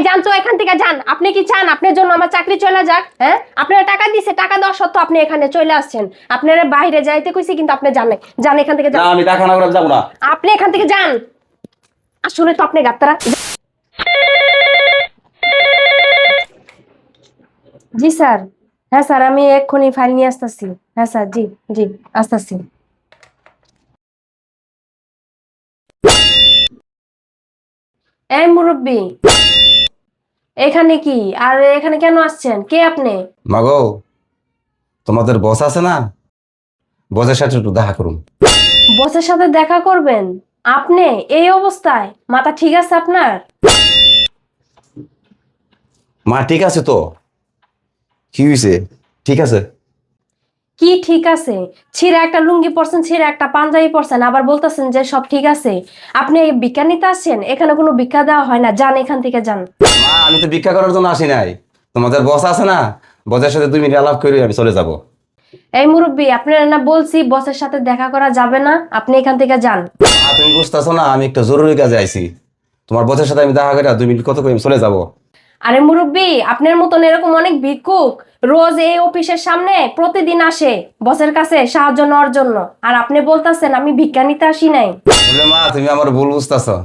এই যান তো এখান থেকে যান। আপনি কি চান? আপনার জন্য আমার চাকরি চলে যাক হ্যাঁ? আপনারা টাকা দিছে টাকা দেওয়া সত্ত্বেও আপনি এখানে চলে আসছেন। আপনারা বাইরে যাইতে কইছি কিন্তু আপনি জান নাই। যান এখান থেকে যান। আমি দেখা না করে যাব না। আপনি এখান থেকে যান। আসলে তো আপনি গাত্তারা। জি স্যার। হ্যাঁ স্যার আমি এক্ষুনি ফাইল নিয়ে আসতেছি। হ্যাঁ স্যার জি জি আসতেছি। এই মুরব্বী। এখানে কি? আর এখানে কেন আসছেন? কে আপনি? মাগো তোমাদের বস আছে না? বসের সাথে একটু দেখা করুন। বসের সাথে দেখা করবেন? আপনি? এই অবস্থায়? মাথা ঠিক আছে আপনার? মা ঠিক আছে তো? কি হয়েছে ঠিক আছে? কি ঠিক আছে? ছিঁড়ে একটা লুঙ্গি পরছেন ছিঁড়ে একটা পাঞ্জাবি পরছেন আবার বলতেছেন যে সব ঠিক আছে। আপনি এই ভিক্ষা নিতে আসছেন এখানে কোনো ভিক্ষা দেওয়া হয় না যান এখান থেকে যান। মা আমি তো ভিক্ষা করার জন্য আসি নাই। তোমাদের বস আছে না? বসের সাথে দুই মিনিট আলাপ করে আমি চলে যাব। এই মুরব্বী আপনারা না বলছি বসের সাথে দেখা করা যাবে না আপনি এখান থেকে যান। মা তুমি বুঝতেছো না আমি একটা জরুরি কাজে আইছি। তোমার বসের সাথে আমি দেখা করে দুই মিনিট কত করে আমি চলে যাব? আরে মুরব্বী আপনার মতন এরকম অনেক ভিক্ষুক রোজ এই অফিসের সামনে প্রতিদিন আসে বসের কাছে সাহায্য নেওয়ার জন্য। আর আপনি বলতেছেন আমি ভিক্ষা নিতে আসি নাই। মা তুমি আমার ভুল বুঝতেছো।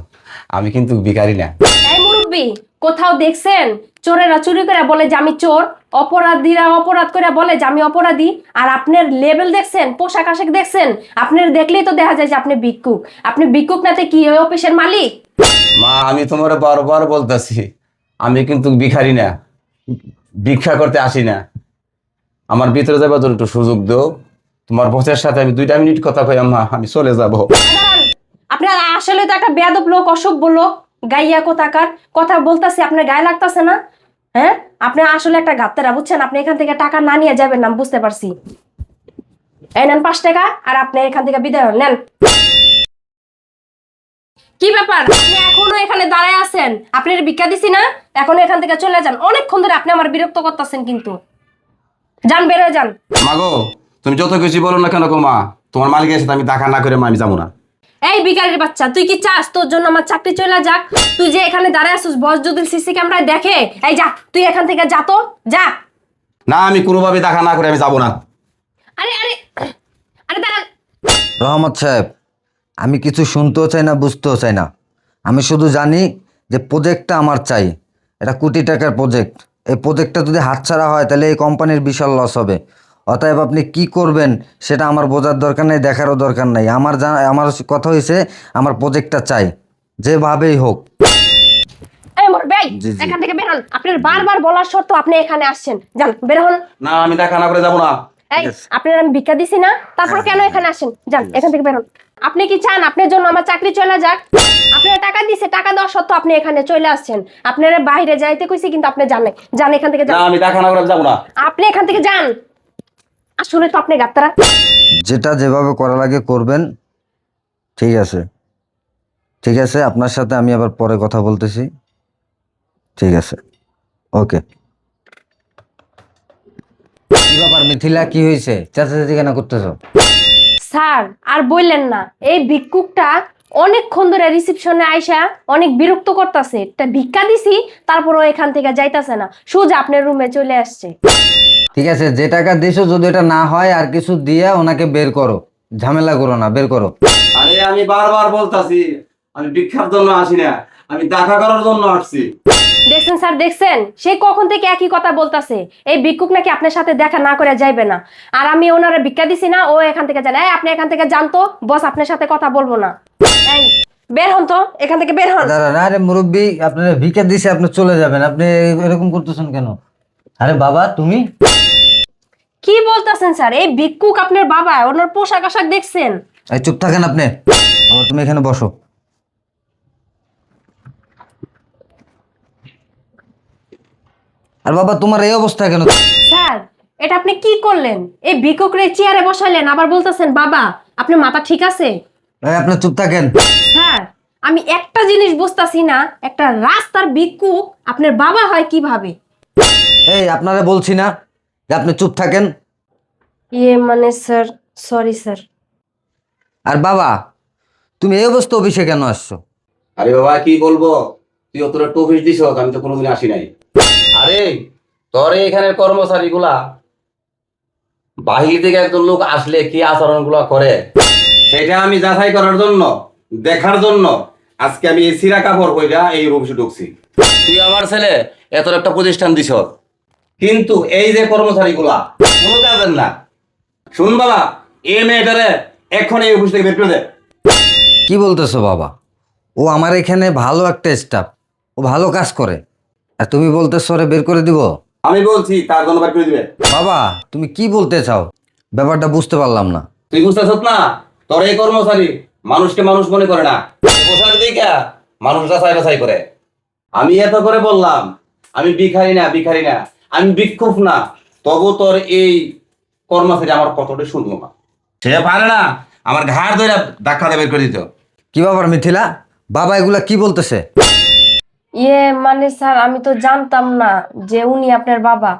আমি কিন্তু ভিখারি না। এই মুরব্বী কোথাও দেখছেন? চোরেরা চুরি করে বলে যে আমি চোর অপরাধীরা অপরাধ করে বলে যে আমি অপরাধী। আর আপনার লেভেল দেখছেন পোশাক আশাক দেখছেন? আপনার দেখলেই তো দেখা যায় যে আপনি ভিক্ষুক। আপনি ভিক্ষুক নাতে কি ওই অফিসের মালিক? মা আমি তোমার বারবার বলতেছি আমি কিন্তু ভিখারি না। ভিক্ষা করতে আসি না। আমার ভিতরে যাবার জন্য একটু সুযোগ দাও। তোমার বসের সাথে আমি দুইটা মিনিট কথা কই, আম্মা, আমি চলে যাব। আপনার আসলে তো একটা বেয়াদব লোক, অসভ্য লোক, গাইয়া কোথাকার, কথা বলতেছি, আপনার গায়ে লাগতাছে না? হ্যাঁ? আপনি আসলে একটা গাত্তারা, বুঝছেন? আপনি এখান থেকে টাকা না নিয়ে যাবেন না বুঝতে পারছি। এই নেন পাঁচ টাকা, আর আপনি এখান থেকে বিদায় নেন। কি ব্যাপার? এখনও এখানে দাঁড়ায় আছেন। আপনার ভিক্ষা দিছি না এখনও এখান থেকে চলে যান। অনেকক্ষণ ধরে আপনি আমার বিরক্ত করতেছেন কিন্তু। যান বেরোয় যান। মাগো তুমি যত কিছু বলো না কেন গো মা? তোমার মালিকের সাথে আমি দেখা না করে আমি যাব না। এই বিকারের বাচ্চা তুই কি চাস? তোর জন্য আমার চাকরি চলে যাক। তুই যে এখানে দাঁড়ায় আসিস বস যদি সিসি ক্যামেরায় দেখে। এই যা তুই এখান থেকে যা তো যা। না আমি কোনোভাবে দেখা না করে আমি যাব না। আরে আরে আরে দাঁড়ান। রহমত সাহেব আমি কিছু শুনতেও চাই না বুঝতেও চাই না। আমি শুধু জানি যে প্রজেক্টটা আমার চাই। এটা কোটি টাকার প্রজেক্ট এই প্রজেক্টটা যদি হাতছাড়া হয় তাহলে এই কোম্পানির বিশাল লস হবে। অতএব আপনি কি করবেন সেটা আমার বোঝার দরকার নেই দেখারও দরকার নেই। আমার জানা আমার কথা হয়েছে আমার প্রজেক্টটা চাই। যেভাবেই হোক। এখান থেকে বের হন। আপনার বারবার বলার শর্ত আপনি এখানে আসছেন। যান বের হন। না আমি দেখা না করে যাব না। এই আপনার আমি ভিক্ষা দিছি না তারপর কেন এখানে আসেন? যান এখান থেকে বের হন। আপনি কি চান? আপনার জন্য আমার চাকরি চলে যাক। আপনারা টাকা দিছে টাকা দেওয়া সত্ত্বেও আপনি এখানে চলে আসছেন। আপনারা বাইরে যাইতে কইছি কিন্তু আপনি জানেন যান এখান থেকে যান। আমি দেখা না করে যাব না। আপনি এখান থেকে যান। আসলে তো আপনি গাত্তারা। যেটা যেভাবে করা লাগে করবেন ঠিক আছে। ঠিক আছে আপনার সাথে আমি আবার পরে কথা বলতেছি। ঠিক আছে। ওকে। কি ব্যাপার মিথিলা কি হয়েছে? চেঁচাচেঁচি কেন করতেছো? স্যার আর বললেন না এই ভিক্ষুকটা অনেকক্ষণ ধরে রিসিপশনে আইসা অনেক বিরক্ত করতেছে। তা ভিক্ষা দিছি তারপরও এখান থেকে যাইতাছে না। সোজা আপনার রুমে চলে আসছে। ঠিক আছে যে টাকা দিছো যদি এটা না হয় আর কিছু দিয়ে ওনাকে বের করো। ঝামেলা করো না বের করো। আরে আমি বারবার বলতাছি আমি ভিক্ষার জন্য আসি না আমি দেখা করার জন্য আসছি। দেখছেন স্যার দেখছেন? সেই কখন থেকে একই কথা বলতাছে? এই ভিক্ষুক নাকি আপনার সাথে দেখা না করে যাইবে না। আর আমি ওনারা ভিক্ষা দিছি না ও এখান থেকে এই আপনি এখান থেকে জানতো বস আপনার সাথে কথা বলব না। এই বের হন তো এখান থেকে বের হন। দাঁড়ান আরে মুরব্বী আপনার ভিকে দিছে আপনি চলে যাবেন। আপনি এরকম করতেছেন কেন? আরে বাবা তুমি? কি বলতেছেন স্যার? এই ভিক্ষুক আপনার বাবা ওনার পোশাক আশাক দেখছেন? এই চুপ থাকেন আপনি। তুমি এখানে বসো। আর বাবা তোমার এই অবস্থা কেন? স্যার এটা আপনি কি করলেন? এই ভিক্ষুকরে চেয়ারে বসাইলেন আবার বলতেছেন বাবা আপনার মাথা ঠিক আছে? এই, আপনি চুপ থাকেন। স্যার আমি একটা জিনিস বুঝতাছি না একটা রাস্তার ভিক্ষুক আপনার বাবা হয় কীভাবে? এই আপনারা বলছি না যে আপনি চুপ থাকেন। ইয়ে মানে স্যার সরি স্যার। আর বাবা তুমি এই অবস্থা অফিসে কেন আসছো? আরে বাবা কি বলব? তুই অতটা একটা অফিস দিছ আমি তো কোনোদিন আসি নাই। আরে তোর এখানের কর্মচারী গুলা বাহির থেকে একজন লোক আসলে কি আচরণ করে? সেটা আমি যাচাই করার জন্য দেখার জন্য আজকে আমি এই সিরা কাপড় কইরা এই অফিসে ঢুকছি। তুই আমার ছেলে এত একটা প্রতিষ্ঠান দিছ। কিন্তু এই যে কর্মচারী গুলা কোনো কাজের না। শুন বাবা এ মেয়েটারে এখন এই অফিস থেকে বের করে দে। কি বলতেছো বাবা? ও আমার এখানে ভালো একটা স্টাফ ও ভালো কাজ করে। আর তুমি বলতেছো ওরে বের করে দিব? আমি বলছি তার জন্য বের করে দিবে। বাবা তুমি কি বলতে চাও? ব্যাপারটা বুঝতে পারলাম না। তুই বুঝতেছ না? তোর এই কর্মচারী মানুষকে মানুষ মনে করে না। পোশাক দিকা মানুষ যাচাই বাছাই করে। আমি এত করে বললাম আমি ভিখারি না ভিখারি না। আমি বিক্ষোভ না। তবু তোর এই কর্মচারী আমার কতটা শুনব না। সে পারে না আমার ঘাড় ধরে ধাক্কা বের করে দিত। কি ব্যাপার মিথিলা? বাবা এগুলা কি বলতেছে? ইয়ে মানে স্যার আমি তো জানতাম না যে উনি আপনার বাবা।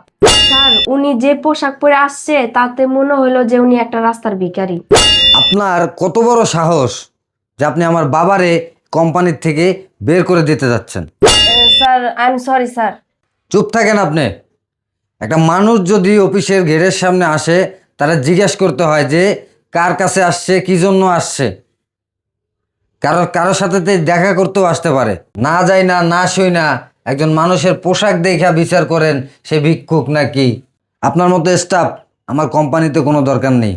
স্যার উনি যে পোশাক পরে আসছে তাতে মনে হলো যে উনি একটা রাস্তার ভিখারি। আপনার কত বড় সাহস যে আপনি আমার বাবারে কোম্পানির থেকে বের করে দিতে যাচ্ছেন? Sir I am sorry sir. চুপ থাকেন আপনি। একটা মানুষ যদি অফিসের গেটের সামনে আসে তারা জিজ্ঞেস করতে হয় যে কার কাছে আসছে কি জন্য আসছে? কারও কারোর সাথে দেখা করতেও আসতে পারে। না যাই না না সই না একজন মানুষের পোশাক দেখা বিচার করেন সে ভিক্ষুক নাকি? আপনার মতো স্টাফ আমার কোম্পানিতে কোনো দরকার নেই।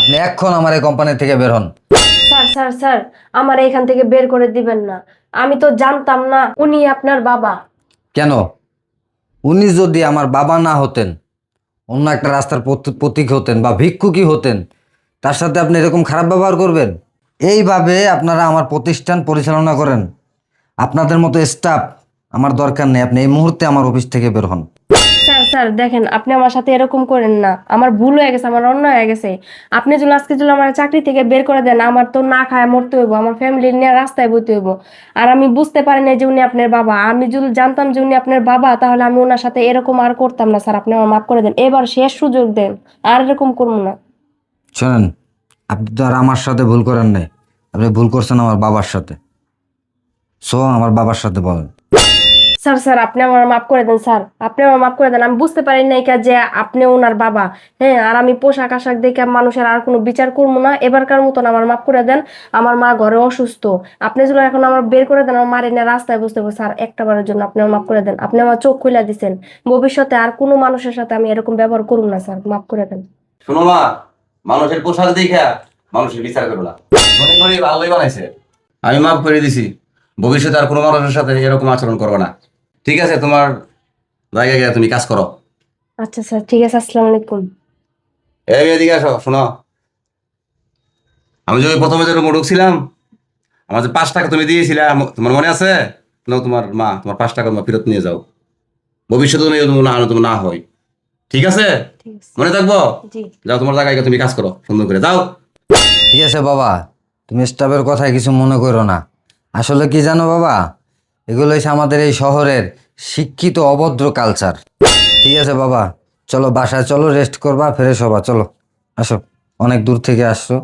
আপনি এক্ষণ আমার এই কোম্পানি থেকে বের হন। স্যার স্যার স্যার আমার এখান থেকে বের করে দিবেন না। আমি তো জানতাম না উনি আপনার বাবা। কেন? উনি যদি আমার বাবা না হতেন অন্য একটা রাস্তার প্রতীক হতেন বা ভিক্ষুকই হতেন তার সাথে আপনি এরকম খারাপ ব্যবহার করবেন? এইভাবে আপনারা আমার প্রতিষ্ঠান পরিচালনা করেন। আপনাদের মতো স্টাফ আমার দরকার নেই। আপনি এই মুহূর্তে আমার অফিস থেকে বের হন। স্যার স্যার দেখেন আপনি আমার সাথে এরকম করেন না। আমার ভুল হয়ে গেছে আমার অন্যায় হয়ে গেছে। আপনি যদি আজকে যদি আমার চাকরি থেকে বের করে দেন আমার তো না খায় মরতে হইব আমার ফ্যামিলি নিয়ে রাস্তায় বইতে হইব। আর আমি বুঝতে পারি না যে উনি আপনার বাবা। আমি যদি জানতাম যে উনি আপনার বাবা তাহলে আমি ওনার সাথে এরকম আর করতাম না। স্যার আপনি আমার মাফ করে দেন। এবার শেষ সুযোগ দেন আর এরকম করব না। শোনেন আপনি তো আর আমার সাথে ভুল করেন নাই। আপনি ভুল করছেন আমার বাবার সাথে। সো আমার বাবার সাথে বলেন। স্যার স্যার আপনি আমার মাফ করে দেন স্যার। আপনি আমার মাফ করে দেন। আমি বুঝতে পারি নাই কা যে আপনি ওনার বাবা। হ্যাঁ আর আমি পোশাক আশাক দেখে মানুষের আর কোনো বিচার করব না। এবারকার মতন আমার মাফ করে দেন। আমার মা ঘরে অসুস্থ। আপনি যদি এখন আমার বের করে দেন আমার মারে নিয়ে রাস্তায় বসতে হবে স্যার একটা বারের জন্য আপনি আমার মাফ করে দেন। আপনি আমার চোখ খুলে দিচ্ছেন ভবিষ্যতে আর কোনো মানুষের সাথে আমি এরকম ব্যবহার করব না স্যার। মাফ করে দেন। শোনো মা মানুষের পোশাক দেখা মানুষের বিচার করো না। মনে করি ভালোই বানাইছে। আমি মাফ করে দিছি। ভবিষ্যতে আর কোনো মানুষের সাথে এরকম আচরণ করবে না। ঠিক আছে তোমার জায়গায় গিয়ে তুমি কাজ করো। আচ্ছা স্যার ঠিক আছে আসসালামু আলাইকুম। এই এদিকে আসো শোনো। আমি যে প্রথমে যে রুমে ঢুকছিলাম আমার যে পাঁচ টাকা তুমি দিয়েছিলে তোমার মনে আছে? নাও তোমার মা তোমার পাঁচ টাকা তোমার ফেরত নিয়ে যাও। ভবিষ্যতে তুমি না তুমি না হয়। ঠিক আছে? মনে থাকব? যাও তোমার জায়গায় গিয়ে তুমি কাজ করো সুন্দর করে। যাও। ঠিক আছে বাবা তুমি স্টাফের কথায় কিছু মনে করো না। আসলে কি জানো বাবা? এগুলো হচ্ছে আমাদের এই শহরের শিক্ষিত অভদ্র কালচার ঠিক আছে বাবা চলো বাসায় চলো রেস্ট করবা ফ্রেশ হবা চলো। আসো অনেক দূর থেকে আসছো।